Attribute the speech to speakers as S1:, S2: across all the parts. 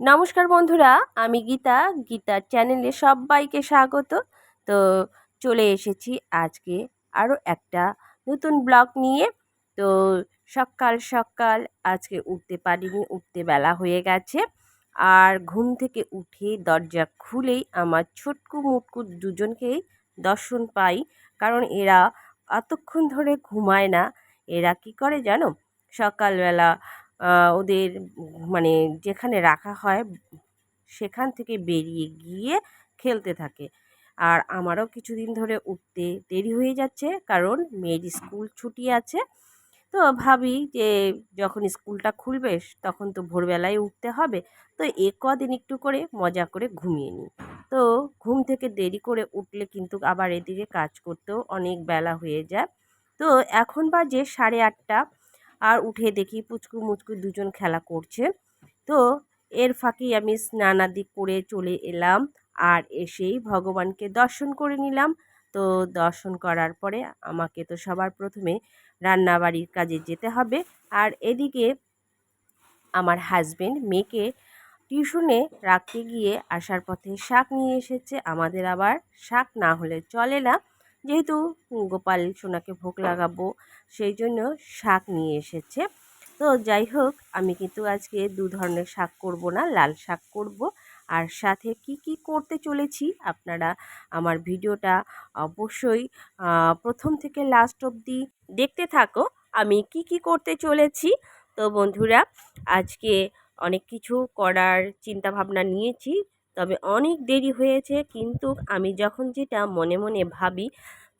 S1: নমস্কার বন্ধুরা, আমি গীতা। গীতার চ্যানেলে সবাইকে স্বাগত। তো চলে এসেছি আজকে আরও একটা নতুন ব্লগ নিয়ে। তো সকাল সকাল আজকে উঠতে পারিনি, উঠতে বেলা হয়ে গেছে। আর ঘুম থেকে উঠে দরজা খুলেই আমার ছোটকু মুটকু দুজনকেই দর্শন পাই। কারণ এরা এতক্ষণ ধরে ঘুমায় না, এরা কি করে জানো? সকালবেলা ওদের মানে যেখানে রাখা হয় সেখান থেকে বেরিয়ে গিয়ে খেলতে থাকে। আর আমারও কিছুদিন ধরে উঠতে দেরি হয়ে যাচ্ছে কারণ মেয়ের স্কুল ছুটি আছে। তো ভাবি যে যখন স্কুলটা খুলবে তখন তো ভোরবেলায় উঠতে হবে। তো এ কদিন একটু করে মজা করে ঘুমিয়ে নিই। তো ঘুম থেকে দেরি করে উঠলে কিন্তু আবার এদিকে কাজ করতেও অনেক বেলা হয়ে যায়। তো এখন বাজে সাড়ে আটটা। আর উঠে দেখি পুচকু মুচকু দুজন খেলা করছে। তো এর ফাঁকেই আমি স্নানাদি করে চলে এলাম আর এসেই ভগবানকে দর্শন করে নিলাম। তো দর্শন করার পরে আমাকে তো সবার প্রথমে রান্নাবাড়ির কাজে যেতে হবে। আর এদিকে আমার হাজবেন্ড মেয়েকে টিউশনে রাখতে গিয়ে আসার পথে শাক নিয়ে এসেছে। আমাদের আবার শাক না হলে চলে না। যেহেতু গোপাল সোনাকে ভোগ লাগাবো, সেই জন্য শাক নিয়ে এসেছে। তো যাই হোক, আমি কিন্তু আজকে দু ধরনের শাক করব না, লাল শাক করব। আর সাথে কি কি করতে চলেছি আপনারা আমার ভিডিওটা অবশ্যই প্রথম থেকে লাস্ট অবধি দেখতে থাকো, আমি কি কি করতে চলেছি। তো বন্ধুরা, আজকে অনেক কিছু করার চিন্তা ভাবনা নিয়েছি। তবে অনেক দেরি হয়েছে। কিন্তু আমি যখন যেটা মনে মনে ভাবি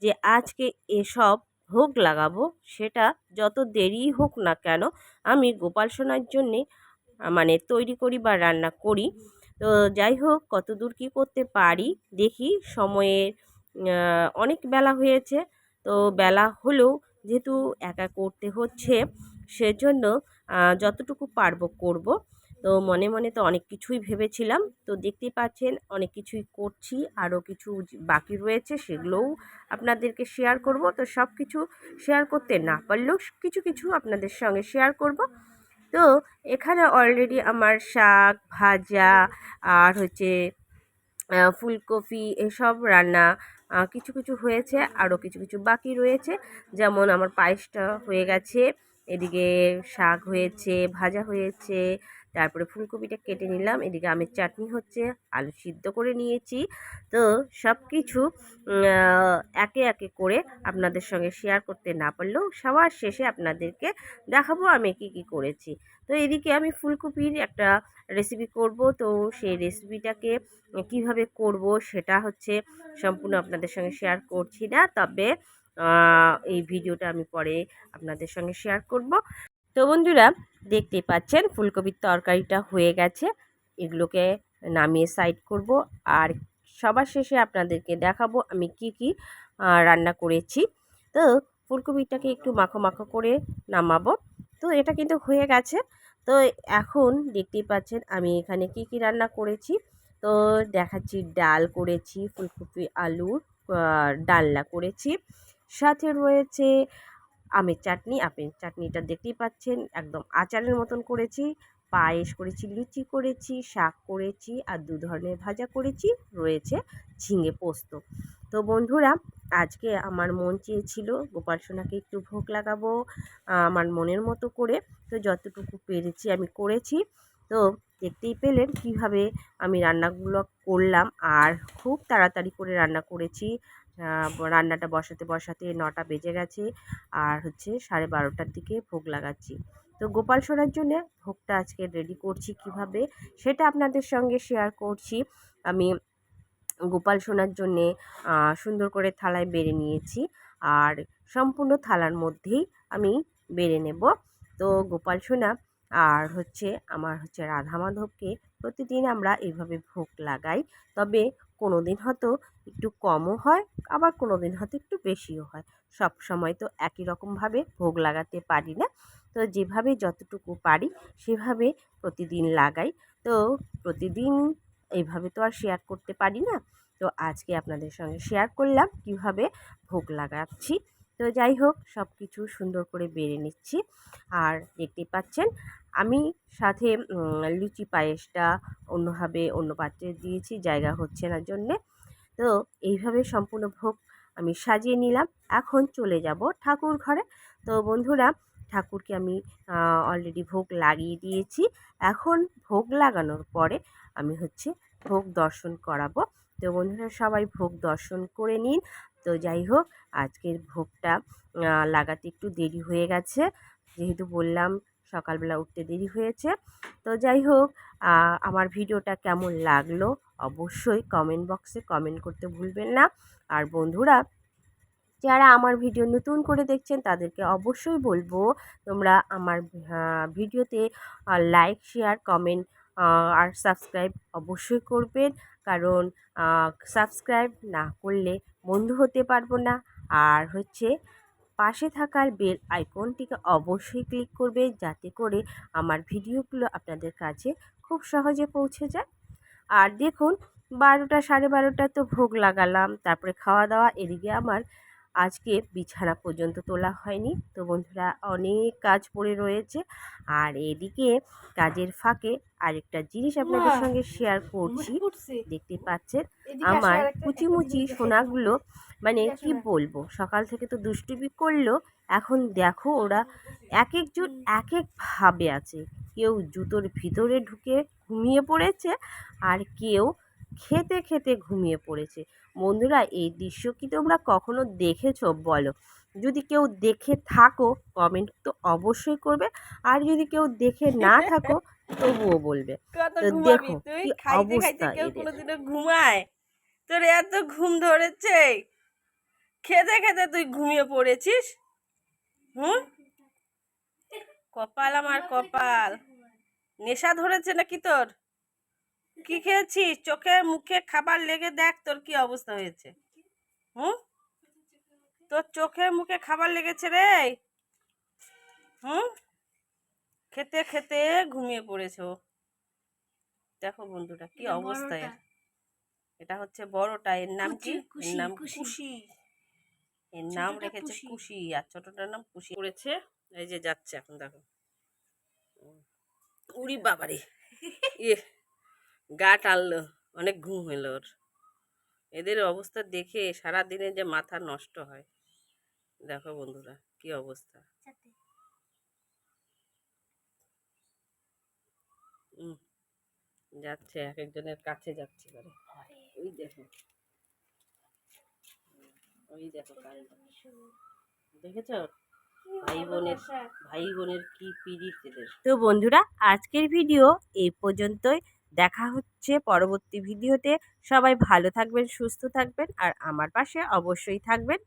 S1: যে আজকে এসব ভোগ লাগাবো, সেটা যত দেরিই হোক না কেন আমি গোপাল সোনার জন্যে মানে তৈরি করি বা রান্না করি। তো যাই হোক কত দূর কী করতে পারি? দেখি, সময়ের অনেক বেলা হয়েছে। তো বেলা হলেও যেহেতু একা করতে হচ্ছে, সেজন্য যতটুকু পারব করব। তো মনে মনে তো অনেক কিছুই ভেবেছিলাম। তো দেখতেই পাচ্ছেন অনেক কিছুই করছি, আরও কিছু বাকি রয়েছে সেগুলোও আপনাদেরকে শেয়ার করব। তো সব কিছু শেয়ার করতে না পারলেও কিছু কিছু আপনাদের সঙ্গে শেয়ার করব। তো এখানে অলরেডি আমার শাক, ভাজা, আর হচ্ছে ফুলকপি এসব রান্না কিছু কিছু হয়েছে, আরও কিছু কিছু বাকি রয়েছে। যেমন আমার পায়েসটা হয়ে গেছে, এদিকে শাক হয়েছে, ভাজা হয়েছে তারপরে ফুলকপিটা কেটে নিলাম। এদিকে আমের চাটনি হচ্ছে, আলু সিদ্ধ করে নিয়েছি। তো সব কিছু একে একে করে আপনাদের সঙ্গে শেয়ার করতে না পারলেও সবার শেষে আপনাদেরকে দেখাবো আমি কি কি করেছি। তো এদিকে আমি ফুলকপির একটা রেসিপি করব। তো সেই রেসিপিটাকে কীভাবে করব সেটা হচ্ছে সম্পূর্ণ আপনাদের সঙ্গে শেয়ার করছি না। তবে এই ভিডিওটা আমি পরে আপনাদের সঙ্গে শেয়ার করব। তো বন্ধুরা দেখতে পাচ্ছেন ফুলকপির তরকারিটা হয়ে গেছে। এগুলোকে নামিয়ে সাইড করব। আর সবার শেষে আপনাদেরকে দেখাবো আমি কি কি রান্না করেছি। তো ফুলকপিটাকে একটু মাখো মাখো করে নামাবো। তো এটা কিন্তু হয়ে গেছে। তো এখন দেখতেই পাচ্ছেন আমি এখানে কি কি রান্না করেছি। তো দেখাচ্ছি, ডাল করেছি, ফুলকপি আলুর ডালনা করেছি। সাথে রয়েছে আমের চাটনি আমের চাটনিটা দেখতেই পাচ্ছেন, একদম আচারের মতন করেছি, পায়েস করেছি, লুচি করেছি, শাক করেছি আর দু ধরনের ভাজা করেছি, রয়েছে ঝিঙে পোস্ত। তো বন্ধুরা, আজকে আমার মন চেয়েছিল গোপাল সোনাকে একটু ভোগ লাগাবো আমার মনের মতো করে। তো যতটুকু পেরেছি আমি করেছি। তো দেখতেই পেলেন কীভাবে আমি রান্নাগুলো করলাম আর খুব তাড়াতাড়ি করে রান্না করেছি। রান্নাটা বসাতে বসাতে নটা বেজে গেছে। আর হচ্ছে সাড়ে বারোটার দিকে ভোগ লাগাচ্ছি। তো গোপাল সোনার জন্য ভোগটা আজকে রেডি করছি কীভাবে, সেটা আপনাদের সঙ্গে শেয়ার করছি। আমি গোপাল সোনার জন্যে সুন্দর করে থালায় বেড়ে নিয়েছি। আর সম্পূর্ণ থালার মধ্যেই আমি বেড়ে নেব। তো গোপাল সোনা, আর হচ্ছে আমার হচ্ছে রাধা মাধবকে প্রতিদিন আমরা এইভাবে ভোগ লাগাই। তবে কোনো দিন হয়তো একটু কমও হয়, আবার কোনো দিন হয়তো একটু বেশিও হয়। সব সময় তো একই রকমভাবে ভোগ লাগাতে পারি না। তো যেভাবে যতটুকু পারি সেভাবে প্রতিদিন লাগাই। তো প্রতিদিন এইভাবে তো আর শেয়ার করতে পারি না। তো আজকে আপনাদের সঙ্গে শেয়ার করলাম কীভাবে ভোগ লাগাচ্ছি। তো যাই হোক সব কিছু সুন্দর করে বেড়ে নিচ্ছি। আর দেখতে পাচ্ছেন আমি সাথে লুচি পায়েসটা অন্যভাবে অন্য পাত্রে দিয়েছি, জায়গা হচ্ছে না জন্যে। তো এইভাবে সম্পূর্ণ ভোগ আমি সাজিয়ে নিলাম। এখন চলে যাব ঠাকুর ঘরে। তো বন্ধুরা, ঠাকুরকে আমি অলরেডি ভোগ লাগিয়ে দিয়েছি। এখন ভোগ লাগানোর পরে আমি হচ্ছে ভোগ দর্শন করাবো। তো বন্ধুরা, সবাই ভোগ দর্শন করে নিন। তো যাই হোক, আজকের ভোগটা লাগাতে একটু দেরি হয়ে গেছে। যেহেতু বললাম সকালবেলা উঠতে দেরি হয়েছে। তো যাই হোক আমার ভিডিওটা কেমন লাগল অবশ্যই কমেন্ট বক্সে কমেন্ট করতে ভুলবেন না। আর বন্ধুরা, যারা আমার ভিডিও নতুন করে দেখছেন, তাদেরকে অবশ্যই বলব, তোমরা আমার ভিডিওতে লাইক শেয়ার কমেন্ট আর সাবস্ক্রাইব অবশ্যই করবেন। কারণ সাবস্ক্রাইব না করলে বন্ধু হতে পারব না। আর হচ্ছে পাশে থাকার বেল আইকনটিকে অবশ্যই ক্লিক করবে যাতে করে আমার ভিডিওগুলো আপনাদের কাছে খুব সহজে পৌঁছে যায়। আর দেখুন বারোটা সাড়ে বারোটা তো ভোগ লাগালাম তারপরে খাওয়া দাওয়া এদিকে আমার আজকে বিছানা পর্যন্ত তোলা হয়নি। তো বন্ধুরা অনেক কাজ পড়ে রয়েছে। আর এদিকে কাজের ফাঁকে আরেকটা জিনিস আপনাদের সঙ্গে শেয়ার করছি। দেখতে পাচ্ছেন আমার কুচি মুচি সোনাগুলো মানে কি বলব? সকাল থেকে তো দুষ্টুমি করল এখন দেখো ওরা এক একজন এক একভাবে আছে। কেউ জুতোর ভিতরে ঢুকে ঘুমিয়ে পড়েছে আর কেউ খেতে খেতে ঘুমিয়ে পড়েছে। বন্ধুরা এই দৃশ্য কি তোমরা কখনো দেখেছ বলো? যদি কেউ দেখে থাকো কমেন্ট তো অবশ্যই করবে। আর যদি কেউ দেখে না থাকো তবুও বলবে। তো দেখো কি অবস্থা।
S2: ঘুমায়। তোর এত ঘুম ধরেছে। খেতে খেতে তুই ঘুমিয়ে পড়েছিস? হুম? কপাল আমার কপাল। নেশা ধরেছে নাকি তোর? কি খেয়েছিস? চোখে মুখে খাবার লেগে দেখ তোর কি অবস্থা হয়েছে। হুম? তোর চোখে মুখে খাবার লেগেছে রে। হুম? খেতে খেতে ঘুমিয়ে পড়েছো। দেখো বন্ধুটা কি অবস্থা এটা হচ্ছে বড়টা। এর নাম কি? এর নাম কুশি। এর নাম রেখেছে কুশি আর ছোটটার নাম কুশি করেছে এই যে যাচ্ছে এখন দেখো। উড়ি বাবারে। ইয়ে গা টানলো অনেক ঘুম হলো ওর। এদের অবস্থা দেখে সারা দিনে যে মাথা নষ্ট হয়। দেখো বন্ধুরা কি অবস্থা। যাচ্ছে এক একজনের কাছে যাচ্ছে এবারে। ওই দেখো। ওই দেখো দেখেছ? ভাই বোনের ভাই বোনের কি
S1: তো বন্ধুরা, আজকের ভিডিও এই পর্যন্তই। দেখা হচ্ছে পরবর্তী ভিডিওতে। সবাই ভালো থাকবেন, সুস্থ থাকবেন, আর আমার পাশে অবশ্যই থাকবেন।